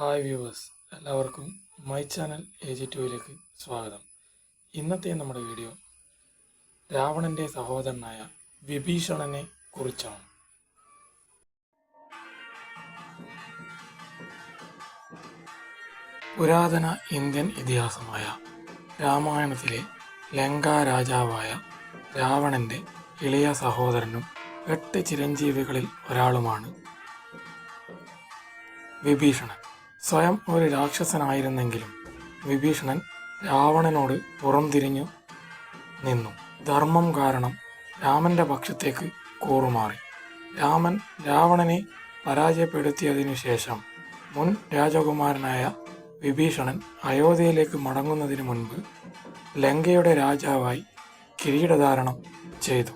Hi viewers എല്ലാവർക്കും my channel A G ടുവിലേക്ക് സ്വാഗതം. ഇന്നത്തെ നമ്മുടെ വീഡിയോ രാവണന്റെ സഹോദരനായ വിഭീഷണനെ കുറിച്ചാണ്. പുരാതന ഇന്ത്യൻ ഇതിഹാസമായ രാമായണത്തിലെ ലങ്കാ രാജാവായ രാവണന്റെ ഇളയ സഹോദരനും എട്ട് ചിരഞ്ജീവികളിൽ ഒരാളുമാണ് വിഭീഷണൻ. സ്വയം ഒരു രാക്ഷസനായിരുന്നെങ്കിലും വിഭീഷണൻ രാവണനോട് പുറംതിരിഞ്ഞു നിന്നു. ധർമ്മം കാരണം രാമന്റെ പക്ഷത്തേക്ക് കൂറുമാറി. രാമൻ രാവണനെ പരാജയപ്പെടുത്തിയതിനു ശേഷം മുൻ രാജകുമാരനായ വിഭീഷണൻ അയോധ്യയിലേക്ക് മടങ്ങുന്നതിന് മുൻപ് ലങ്കയുടെ രാജാവായി കിരീടധാരണം ചെയ്തു.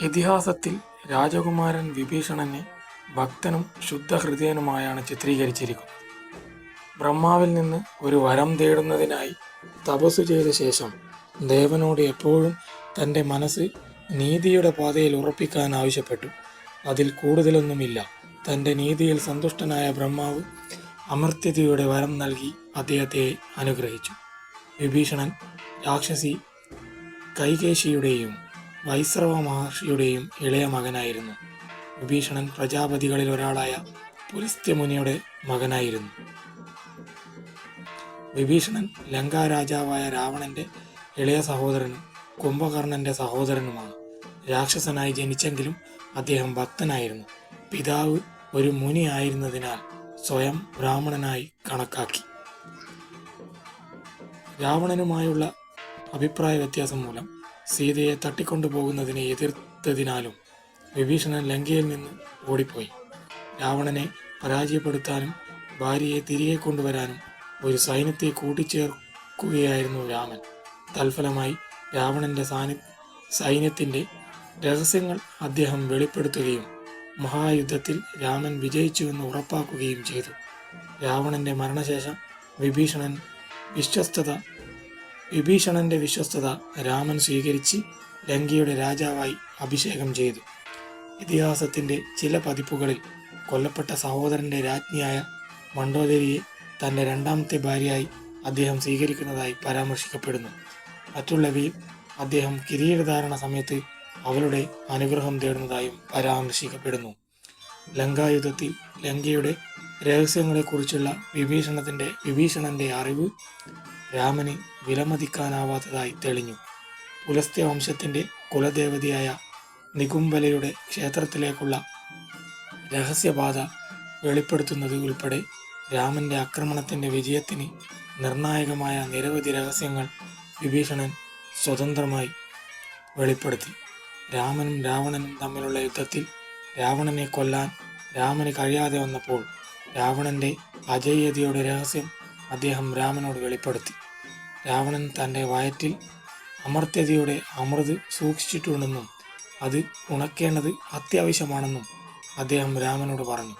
ഇതിഹാസത്തിൽ രാജകുമാരൻ വിഭീഷണനെ ഭക്തനും ശുദ്ധഹൃദയനുമായാണ് ചിത്രീകരിച്ചിരിക്കുന്നത്. ബ്രഹ്മാവിൽ നിന്ന് ഒരു വരം തേടുന്നതിനായി തപസ്സു ചെയ്ത ശേഷം ദേവനോട് എപ്പോഴും തന്റെ മനസ്സ് നീതിയുടെ പാതയിൽ ഉറപ്പിക്കാൻ ആവശ്യപ്പെട്ടു. അതിൽ കൂടുതലൊന്നുമില്ല. തന്റെ നീതിയിൽ സന്തുഷ്ടനായ ബ്രഹ്മാവ് അമർത്യതയുടെ വരം നൽകി അദ്ദേഹത്തെ അനുഗ്രഹിച്ചു. വിഭീഷണൻ രാക്ഷസി കൈകേശിയുടെയും വൈശ്രവ മഹർഷിയുടെയും ഇളയ മകനായിരുന്നു. വിഭീഷണൻ പ്രജാപതികളിൽ ഒരാളായ പുലിസ്ത്യമുനിയുടെ മകനായിരുന്നു. വിഭീഷണൻ ലങ്കാ രാജാവായ രാവണന്റെ ഇളയ സഹോദരനും കുംഭകർണന്റെ സഹോദരനുമാണ്. രാക്ഷസനായി ജനിച്ചെങ്കിലും അദ്ദേഹം ഭക്തനായിരുന്നു. പിതാവ് ഒരു മുനി ആയിരുന്നതിനാൽ സ്വയം ബ്രാഹ്മണനായി കണക്കാക്കി. രാവണനുമായുള്ള അഭിപ്രായ വ്യത്യാസം മൂലം സീതയെ തട്ടിക്കൊണ്ടുപോകുന്നതിനെ എതിർത്തതിനാലും വിഭീഷണൻ ലങ്കയിൽ നിന്ന് ഓടിപ്പോയി. രാവണനെ പരാജയപ്പെടുത്താനും ഭാര്യയെ തിരികെ കൊണ്ടുവരാനും ഒരു സൈന്യത്തെ കൂട്ടിച്ചേർക്കുകയായിരുന്നു രാമൻ. തൽഫലമായി രാവണന്റെ സാനി സൈന്യത്തിന്റെ രഹസ്യങ്ങൾ അദ്ദേഹം വെളിപ്പെടുത്തുകയും മഹായുദ്ധത്തിൽ രാമൻ വിജയിച്ചുവെന്ന് ഉറപ്പാക്കുകയും ചെയ്തു. രാവണന്റെ മരണശേഷം വിഭീഷണൻ വിശ്വസ്തത വിഭീഷണന്റെ വിശ്വസ്തത രാമൻ സ്വീകരിച്ച് ലങ്കയുടെ രാജാവായി അഭിഷേകം ചെയ്തു. ഇതിഹാസത്തിന്റെ ചില പതിപ്പുകളിൽ കൊല്ലപ്പെട്ട സഹോദരന്റെ രാജ്ഞിയായ മണ്ഡോദരിയെ തന്റെ രണ്ടാമത്തെ ഭാര്യയായി അദ്ദേഹം സ്വീകരിക്കുന്നതായി പരാമർശിക്കപ്പെടുന്നു. മറ്റുള്ളവയിൽ അദ്ദേഹം കിരീടധാരണ സമയത്ത് അവളുടെ അനുഗ്രഹം തേടുന്നതായും പരാമർശിക്കപ്പെടുന്നു. ലങ്കായുദ്ധത്തിൽ ലങ്കയുടെ രഹസ്യങ്ങളെക്കുറിച്ചുള്ള വിഭീഷണത്തിന്റെ വിഭീഷണന്റെ അറിവ് രാമന് വിലമതിക്കാനാവാത്തതായി തെളിഞ്ഞു. പുലസ്ത്യ വംശത്തിന്റെ കുലദേവതയായ നികുംബലയുടെ ക്ഷേത്രത്തിലേക്കുള്ള രഹസ്യപാത വെളിപ്പെടുത്തുന്നത് ഉൾപ്പെടെ രാമന്റെ ആക്രമണത്തിന്റെ വിജയത്തിന് നിർണായകമായ നിരവധി രഹസ്യങ്ങൾ വിഭീഷണൻ സ്വതന്ത്രമായി വെളിപ്പെടുത്തി. രാമനും രാവണനും തമ്മിലുള്ള യുദ്ധത്തിൽ രാവണനെ കൊല്ലാൻ രാമന് കഴിയാതെ വന്നപ്പോൾ രാവണന്റെ അജയ്യതയുടെ രഹസ്യം അദ്ദേഹം രാമനോട് വെളിപ്പെടുത്തി. രാവണൻ തന്റെ വയറ്റിൽ അമർത്യതയുടെ അമൃത് സൂക്ഷിച്ചിട്ടുണ്ടെന്നും അത് ഉണക്കേണ്ടത് അത്യാവശ്യമാണെന്നും അദ്ദേഹം രാമനോട് പറഞ്ഞു.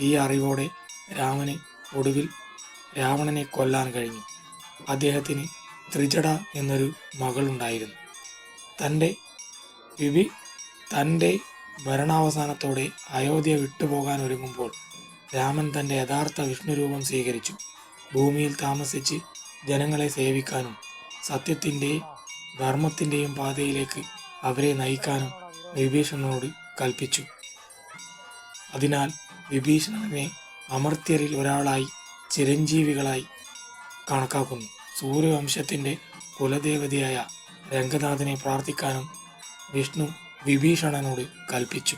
ഈ അറിവോടെ രാമന് ഒടുവിൽ രാവണനെ കൊല്ലാൻ കഴിഞ്ഞു. അദ്ദേഹത്തിന് ത്രിജട എന്നൊരു മകളുണ്ടായിരുന്നു. തന്റെ വിവി തന്റെ ഭരണാവസാനത്തോടെ അയോധ്യ വിട്ടുപോകാൻ ഒരുങ്ങുമ്പോൾ രാമൻ തന്റെ യഥാർത്ഥ വിഷ്ണുരൂപം സ്വീകരിച്ചു. ഭൂമിയിൽ താമസിച്ച് ജനങ്ങളെ സേവിക്കാനും സത്യത്തിന്റെയും ധർമ്മത്തിന്റെയും പാതയിലേക്ക് അവരെ നയിക്കാനും വിഭീഷണനോട് കൽപ്പിച്ചു. അതിനാൽ വിഭീഷണനെ അമർത്യരിൽ ഒരാളായി ചിരഞ്ജീവികളായി കണക്കാക്കുന്നു. സൂര്യവംശത്തിന്റെ കുലദേവതയായ രംഗനാഥനെ പ്രാർത്ഥിക്കാനും വിഷ്ണു വിഭീഷണനോട് കൽപ്പിച്ചു.